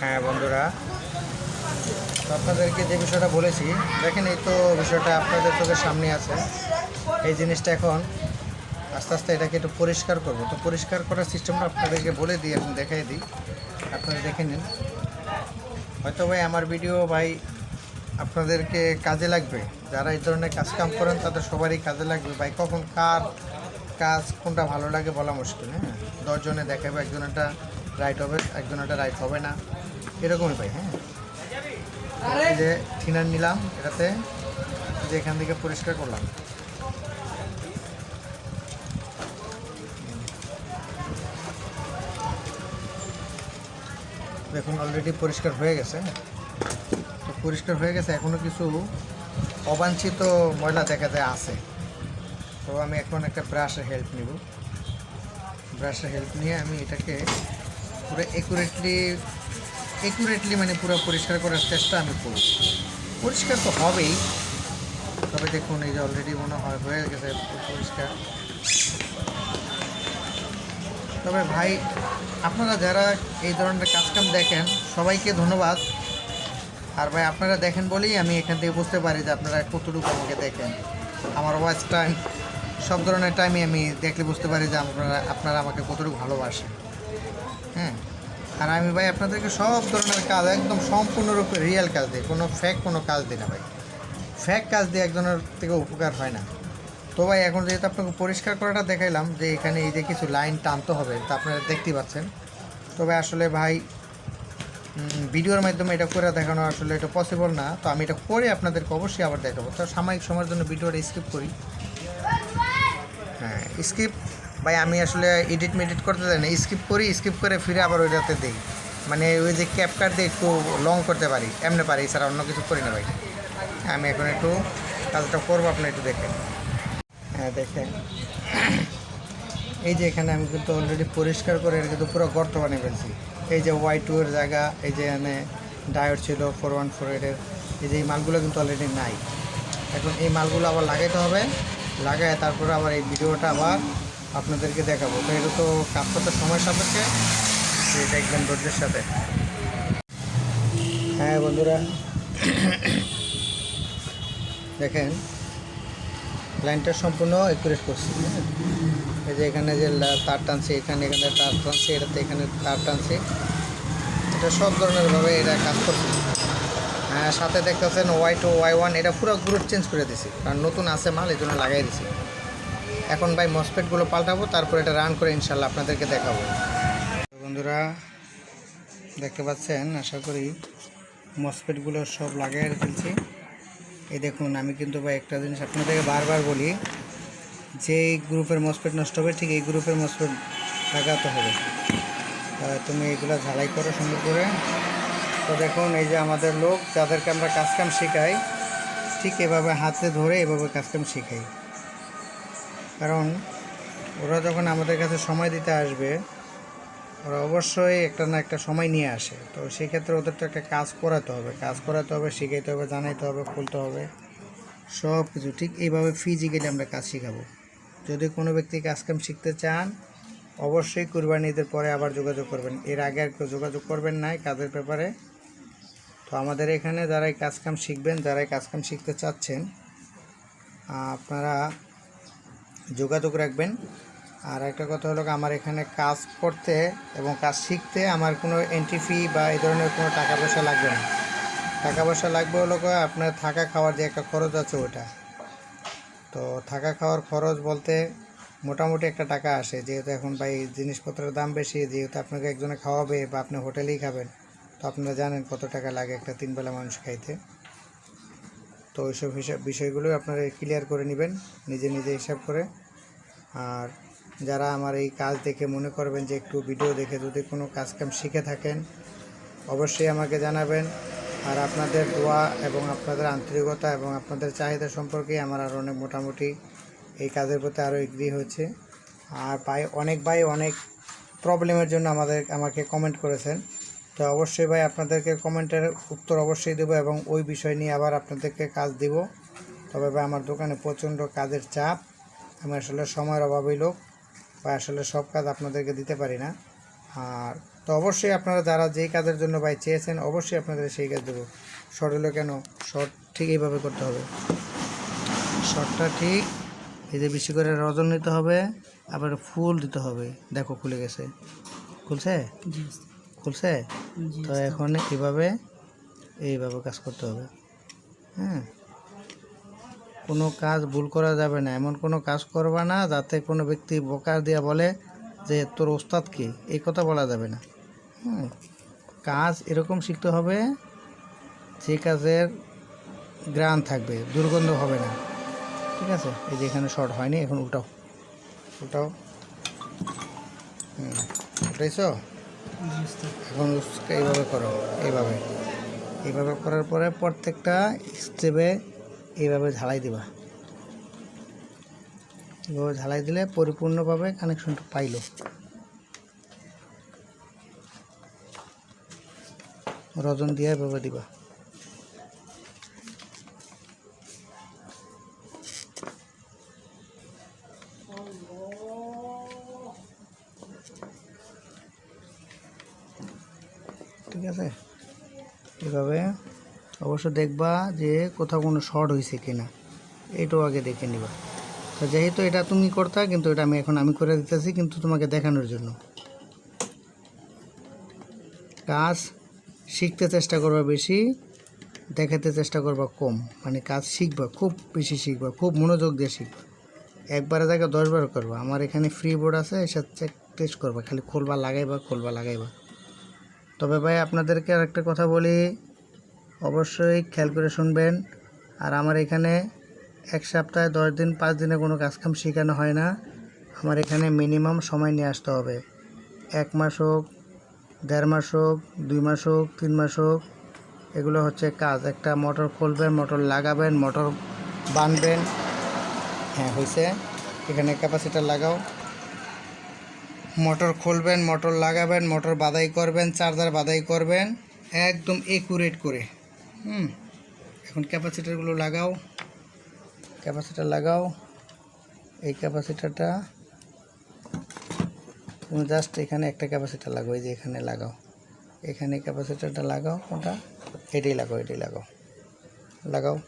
হ্যাঁ বন্ধুরা। আপনাদেরকে যে বিষয়টা বলেছি, দেখেন এই তো বিষয়টা আপনাদের চোখের সামনে আছে। এই জিনিসটা এখন আস্তে আস্তে এটাকে একটু পরিষ্কার করব। তো পরিষ্কার করার সিস্টেমটা আপনাদেরকে বলে দিই, এখন দেখাই দিই। আপনারা দেখে নিন। হয়তো ভাই, আমার ভিডিও ভাই আপনাদেরকে কাজে লাগবে। যারা এই ধরনের কাজ কাম করেন, তাদের সবারই কাজে লাগবে। ভাই, কখন কার কাজ কোনটা ভালো লাগে বলা মুশকিল হ্যাঁ? দশজনে দেখাবে, একজনেরটা রাইট হবে একজনেরটা রাইট হবে না। এরকমই পাই হ্যাঁ? যে থিনার নিলাম, এটাতে যে এখান থেকে পরিষ্কার করলাম। দেখুন অলরেডি পরিষ্কার হয়ে গেছে। তো পরিষ্কার হয়ে গেছে এখনও কিছু অবাঞ্ছিত ময়লা দেখা যায় আছে। তো আমি এখন একটা ব্রাশের হেল্প নিব। ব্রাশের হেল্প নিয়ে আমি এটাকে পুরো একুরেটলি একুরেটলি মানে পুরো পরিষ্কার করার চেষ্টা আমি করব। পরিষ্কার তো হবেই। তবে দেখুন, এই যে অলরেডি মনে হয় হয়ে গেছে পরিষ্কার। তবে ভাই, আপনারা যারা এই ধরনের কাজকাম দেখেন, সবাইকে ধন্যবাদ। আর ভাই, আপনারা দেখেন বলেই আমি এখান থেকে বুঝতে পারি যে আপনারা কতটুকু আমাকে দেখেন। আমার ওয়াচ টাইম সব ধরনের টাইমে আমি দেখলে বুঝতে পারি যে আপনারা আপনারা আমাকে কতটুকু ভালোবাসেন। হ্যাঁ আর আমি ভাই আপনাদেরকে সব ধরনের কাজ একদম সম্পূর্ণরূপে রিয়েল কাজ দিই। কোনো ফ্যাক কোনো কাজ দিই না ভাই। ফ্যাক কাজ দিয়ে একজনের থেকে উপকার হয় না। তো ভাই, এখন যেহেতু আপনাকে পরিষ্কার করাটা দেখাইলাম যে এখানে এই যে কিছু লাইন টানতে হবে, তা আপনারা দেখতেই পাচ্ছেন। তবে আসলে ভাই ভিডিওর মাধ্যমে এটা করে দেখানো আসলে এটা পসিবল না। তো আমি এটা করে আপনাদেরকে অবশ্যই আবার দেখাবো। তো সাময়িক সময়ের জন্য ভিডিওটা স্কিপ করি। হ্যাঁ স্কিপ ভাই, আমি আসলে এডিট মেডিট করতে জানি না স্কিপ করি স্কিপ করে ফিরে আবার ওইটাতে দিই। মানে ওই যে ক্যাপ কাট দিয়ে একটু লং করতে পারি, এমনি পারি এছাড়া অন্য কিছু করি না ভাই। আমি এখন একটু কাজটা করব, আপনি একটু দেখেন। হ্যাঁ দেখেন। এই যে এখানে আমি কিন্তু অলরেডি পরিষ্কার করে কিন্তু পুরো গর্ত বানিয়ে ফেলছি। এই যে ওয়াই টু এর জায়গা, এই যে এখানে ডায়োড ছিল ফোর ওয়ান ফোর এইটের এই যে এই মালগুলো কিন্তু অলরেডি নাই। এখন এই মালগুলো আবার লাগাইতে হবে লাগায় তারপরে আবার এই ভিডিওটা আবার আপনাদেরকে দেখাবো। তো এটা তো কাজ করতে সময় সাপেক্ষে এটা একদম ধৈর্যের সাথে। হ্যাঁ বন্ধুরা। দেখেন, লাইনটা সম্পূর্ণ একুরেট করছি হ্যাঁ? এই যে এখানে যে তার টানছে, এখানে এখানে তার টানছে, এটাতে এখানে তার টানছে। এটা সব ধরনের ভাবে এটা কাজ করছে। হ্যাঁ সাথে দেখতেছেন ওয়াই টু ওয়াই ওয়ান এটা পুরো গ্রুপ চেঞ্জ করে দিছি। কারণ নতুন আছে মাল এই জন্য লাগাই দিছি। এখন ভাই মসপেটগুলো পাল্টাবো, তারপর এটা রান করে ইনশাল্লাহ আপনাদেরকে দেখাবো। বন্ধুরা, দেখতে পাচ্ছেন, আশা করি মসপেটগুলো সব লাগাই ফেলছি। এই দেখুন, আমি কিন্তু ভাই একটা জিনিস আপনাদেরকে বারবার বলি যে গ্রুপের মসপেট নষ্ট হবে, ঠিক এই গ্রুপের মসপেট লাগাতে হবে। তুমি এগুলো ঝালাই করো সুন্দর করে। তো দেখুন, এই যে আমাদের লোক, যাদেরকে আমরা কাজকাম শেখাই, ঠিক এভাবে হাতে ধরে এভাবে কাজকাম শেখাই। কারণ ওরা যখন আমাদের কাছে সময় দিতে আসবে, ওরা অবশ্যই একটা না একটা সময় নিয়ে আসে। তো সেক্ষেত্রে ওদের তো একটা কাজ করাতে হবে। কাজ করাতে হবে, শিখাইতে হবে, জানাইতে হবে, খুলতে হবে। সব কিছু ঠিক এইভাবে ফিজিক্যালি আমরা কাজ শেখাবো। যদি কোনো ব্যক্তি কাজকাম শিখতে চান, অবশ্যই কুরবানি ঈদের পরে আবার যোগাযোগ করবেন। এর আগে আর কেউ যোগাযোগ করবেন না এই কাজের ব্যাপারে। তো আমাদের এখানে যারাই কাজকাম শিখবেন, যারাই কাজকাম শিখতে চাচ্ছেন আপনারা যোগাযোগ রাখবেন। আর একটা কথা হলো, আমার এখানে কাজ করতে এবং কাজ শিখতে আমার কোনো এন্ট্রি ফি বা এই ধরনের কোনো টাকা পয়সা লাগবে না। টাকা পয়সা লাগবে হলো আপনার থাকা খাওয়ার যে একটা খরচ আছে ওটা। তো থাকা খাওয়ার খরচ বলতে মোটামুটি একটা টাকা আসে, যেহেতু এখন ভাই জিনিসপত্রের দাম বেশি, যেহেতু আপনাকে একজনে খাওয়াবে বা আপনি হোটেলেই খাবেন, তো আপনারা জানেন কত টাকা লাগে একটা তিনবেলা মানুষ খাইতে। তো ওইসব হিসাব বিষয়গুলো আপনারা ক্লিয়ার করে নেবেন, নিজে নিজে হিসাব করে। আর যারা আমার এই কাজ দেখে মনে করবেন যে একটু ভিডিও দেখে যদি কোনো কাজ কাম শিখে থাকেন, অবশ্যই আমাকে জানাবেন। আর আপনাদের দোয়া এবং আপনাদের আন্তরিকতা এবং আপনাদের চাহিদা সম্পর্কে আমার আর অনেক মোটামুটি এই কাজের প্রতি আরও এগ্রি হয়েছে আর ভাই, অনেক ভাই অনেক প্রবলেমের জন্য আমাদের, আমাকে কমেন্ট করেছেন। তো অবশ্যই ভাই আপনাদেরকে কমেন্টের উত্তর অবশ্যই দেবো এবং ওই বিষয় নিয়ে আবার আপনাদেরকে কাজ দিব। তবে ভাই আমার দোকানে প্রচণ্ড কাজের চাপ। আমি আসলে সময়ের অভাবই লোক। বা আসলে সব কাজ আপনাদেরকে দিতে পারি না। আর তো অবশ্যই আপনারা যারা যেই কাজের জন্য ভাই চেয়েছেন, অবশ্যই আপনাদের সেই কাজ দেবো। শর্ট হলো কেন? শর্ট ঠিক এইভাবে করতে হবে। শর্টটা ঠিক, এই যে বেশি করে রজন নিতে হবে, আবার ফুল দিতে হবে। দেখো খুলে গেছে। খুলছে? খুলছে তো এখন এইভাবে এইভাবে কাজ করতে হবে। হ্যাঁ? কোনো কাজ ভুল করা যাবে না। এমন কোনো কাজ করবা না যাতে কোনো ব্যক্তি বোকা দিয়া বলে যে তোর ওস্তাদ কি? এই কথা বলা যাবে না। হুম কাজ এরকম শিখতে হবে যে কাজের গ্রান থাকবে দুর্গন্ধ হবে না। ঠিক আছে? এই যে এখানে শর্ট হয়নি এখন উল্টাও উল্টাও হুম উঠাইছো? এখন এইভাবে করো, এইভাবে। এইভাবে করার পরে প্রত্যেকটা স্টেপে এইভাবে ঝালাই দিবা। এইভাবে ঝালাই দিলে পরিপূর্ণভাবে কানেকশনটা পাইল। রজন দিয়ে এভাবে দিবা। ঠিক আছে? এভাবে। অবশ্য দেখবা যে কোথাও কোনো শর্ট হয়েছে কিনা। এটাও আগে দেখে নিবা। তো যেহেতু এটা তুমি করতা, কিন্তু এটা আমি এখন আমি করে দিতেছি, কিন্তু তোমাকে দেখানোর জন্য। কাজ শিখতে চেষ্টা করবা বেশি, দেখাতে চেষ্টা করবা কম। মানে কাজ শিখবা, খুব বেশি শিখবা, খুব মনোযোগ দিয়ে শিখবা। একবারে জায়গায় দশবার করবা। আমার এখানে ফ্রি বোর্ড আছে এর সাথে চেক টেস্ট করবা, খালি খোলবা, লাগাইবা খোলবা, লাগাইবা। তবে ভাই আপনাদেরকে আরেকটা কথা বলি। অবশ্যই খেয়াল করে শুনবেন। আর আমার এখানে এক সপ্তাহে দশ দিন, পাঁচ দিনে কোনো কাজকাম শেখানো হয় না। আমার এখানে মিনিমাম সময় নিয়ে আসতে হবে। এক মাস হোক, দেড় মাস হোক, দুই মাস হোক, তিন মাস হোক, এগুলো হচ্ছে কাজ। একটা মোটর খুলবেন, মোটর লাগাবেন, মোটর বানবেন। হ্যাঁ হয়েছে এখানে ক্যাপাসিটার লাগাও। মোটর খুলবেন, মোটর লাগাবেন, মোটর বাদাই করবেন, চার্জার বাদাই করবেন, একদম একুরেট করে। হুম, এখন ক্যাপাসিটারগুলো লাগাও। ক্যাপাসিটার লাগাও। এই ক্যাপাসিটারটা তুমি জাস্ট এখানে একটা ক্যাপাসিটার লাগাও, এই যে এখানে লাগাও। এখানে ক্যাপাসিটারটা লাগাও, ওটা, এটাই লাগাও এটাই লাগাও। লাগাও।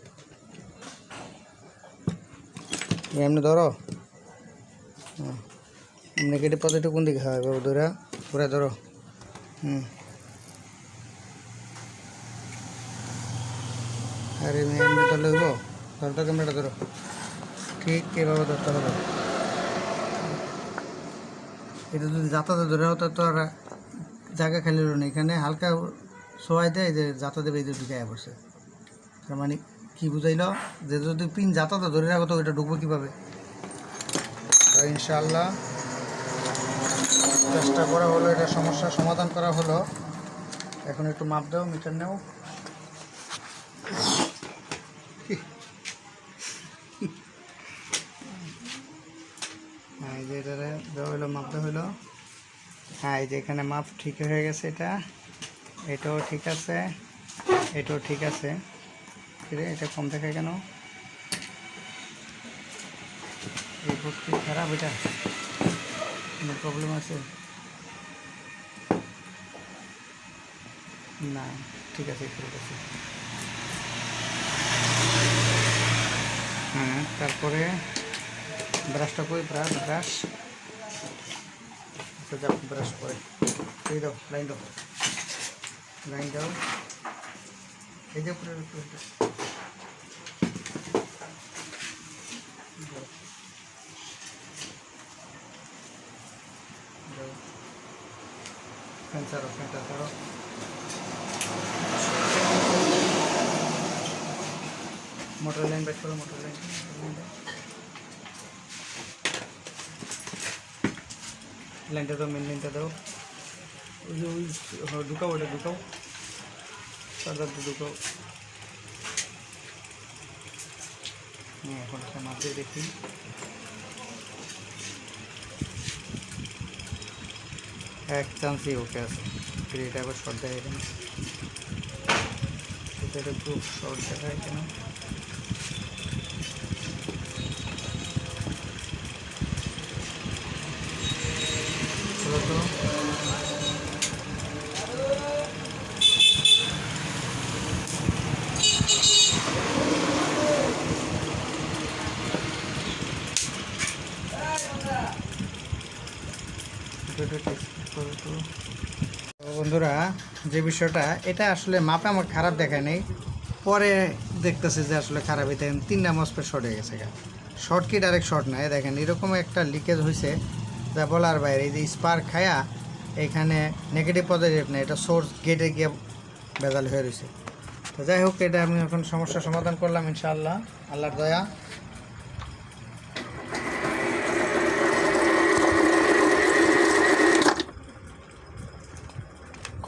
এমনি ধরো। হুম। নেগেটিভ পজিটিভ কোন দিকে? হয় বাবু ধরা পুরা ধরো। হুম। আরে এমনি হইব ধরো ক্যামেরাটা ধরো। ঠিক এভাবে ধরতে হবে। এটা যদি যাতাতে ধরে হতো তো আর জায়গা খালি হলো না এখানে। হালকা সবাই দেয় যে যাতা দেবে এই যে ঢুকে বসে তার মানে কী বুঝাইলো? যে যদি পিন যাতাতে ধরে রাখো, তো এটা ঢুকবো কীভাবে? তো ইনশাআল্লাহ চেষ্টা করা হলো, এটা সমস্যার সমাধান করা হলো। এখন একটু মাপ দাও, মিটার নেও। হ্যাঁ এই যে এটারে দেওয়া হলো মাপটা হলো। হ্যাঁ এই যে এখানে মাপ ঠিক হয়ে গেছে এটা। এটাও ঠিক আছে, এটাও ঠিক আছে। এটা কম থাকে কেন? এই কি খারাপ এটা। কোনো প্রবলেম আছে? না, ঠিক আছে ঠিক আছে। হ্যাঁ তারপরে ব্রাশটা কই? ব্রাশ ব্রাশ আচ্ছা ব্রাশ করে। এই দাও লাইন দাও। লাইন দাও। এই যে ছাড়ো ফ্যানটা ছাড়ো মোটর লাইন ব্যাক করো মোটর লাইন লাইনটা দাও মেন লাইনটা দাও ওই হ্যাঁ, ঢুকাও ওটা ঢুকাও। চার্জারটা ঢুকাও। হ্যাঁ এখন মাঝে দেখি। এক চান্সই ওকে আছে। ফির এটা আবার শর্ট দেখায় কেন এটা একটু শর্ট দেখায় কেন চলো তো বন্ধুরা যে বিষয়টা, এটা আসলে মাপে আমার খারাপ দেখায় নেই। পরে দেখতেছে যে আসলে খারাপ হইতে তিনটা মসপেট শর্ট হয়ে গেছে শর্ট কি ডাইরেক্ট শর্ট না? দেখেন, এরকম একটা লিকেজ হয়েছে যা বলার বাইরে, এই যে স্পার্ক খায়া এখানে নেগেটিভ পজিটিভ না, এটা সোর্স গেটে গিয়ে বেজাল হয়ে রয়েছে তো যাই হোক, এটা আমি এখন সমস্যার সমাধান করলাম ইনশাআল্লাহ। আল্লাহর দয়া।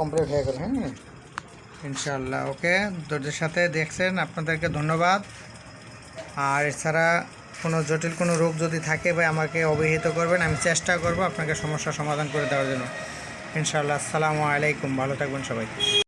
কমপ্লিট হয়ে গেল হ্যাঁ? ইনশাল্লাহ ওকে। ধৈর্যের সাথে দেখছেন, আপনাদেরকে ধন্যবাদ। আর এছাড়া কোনো জটিল কোনো রোগ যদি থাকে বা আমাকে অবহিত করবেন। আমি চেষ্টা করব আপনাকে সমস্যা সমাধান করে দেওয়ার জন্য। ইনশাল্লাহ আসসালামু আলাইকুম। ভালো থাকবেন সবাই।